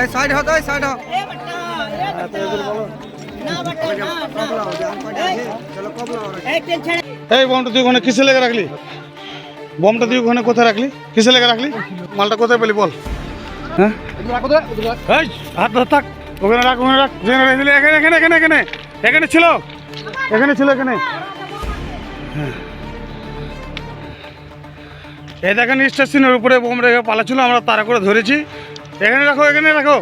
এই সাইড হও তো এই সাইড হও। এই বমটা তুই ওখানে কিসে লেগে রাখলি? বমটা তুই ওখানে কোথায় রাখলি? কিসে লেগে রাখলি? মালটা কোথায় পেলি বল। হ্যাঁ? এই, হাত ধর থাক। ওখানে রাখ ওখানে রাখ। এখানে এখানে এখানে এখানে। এখানে ছিল। এখানে ছিল এখানে। হ্যাঁ। এই দেখেন স্টেশনের উপরে বোম রেখে পালাচ্ছিল, আমরা তারা করে ধরেছি। এখানে রাখো এখানে রাখো।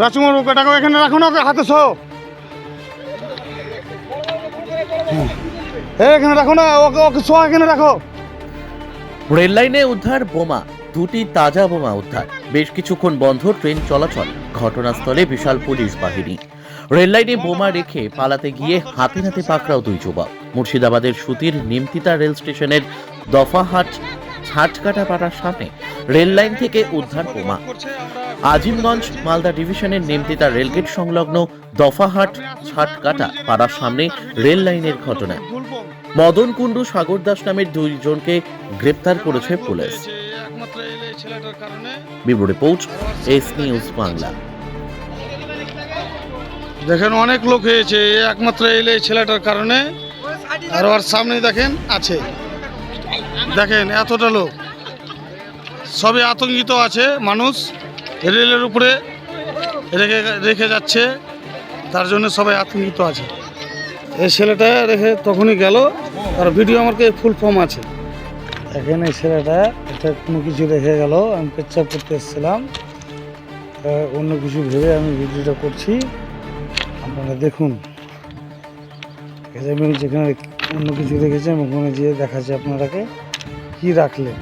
রাজকুমার ওকে রাখো এখানে রাখো না, ওকে হাতে সহ এখানে রাখো না, ওকে ওকে শোয়া এখানে রাখো। রেল লাইনে উদ্ধার বোমা, দুটি তাজা বোমা উদ্ধার। বেশ কিছুক্ষণ বন্ধ ট্রেন চলাচল, ঘটনাস্থলে বিশাল পুলিশ বাহিনী। রেল লাইনে বোমা রেখে পালাতে গিয়ে হাতে নাতে পাকড়াও দুই যুবক। মুর্শিদাবাদের সুতির নিমতিতা রেল স্টেশনের দফাহাট ছাটকাটা পাড়ার সামনে রেল লাইন থেকে উদ্ধার বোমা। আজিমগঞ্জ মালদা ডিভিশনের নিমতিতা রেলগেট সংলগ্ন দফাহাট ছাটকাটা পাড়ার সামনে রেল লাইনের ঘটনা। মদন কুণ্ডু, সাগর দাস নামের দুইজনকে গ্রেপ্তার করেছে police. Bureau report, S news Bangla. দেখেন, অনেক লোক হয়েছে, একমাত্র এই ছেলেটার কারণে। আর ওর সামনে দেখেন, আছে। দেখেন, এতটা লোক। সবই আতঙ্কিত আছে মানুষ। রেলের উপরে রেখে রেখে যাচ্ছে। তার জন্য সবাই আতঙ্কিত আছে। এই ছেলেটা রেখে তখনই গেল। আর ভিডিও আমার ফুল ফর্ম আছে। এখানে এই ছেলেটা, এটা কোনো কিছু রেখে গেল। আমি পেচ্ছাপ করতে এসেছিলাম। অন্য কিছু ভেবে আমি ভিডিওটা করছি। আপনারা দেখুন। যেখানে অন্য কিছু রেখেছি, আমি ওখানে যেয়ে দেখাচ্ছি আপনারাকে কি রাখলে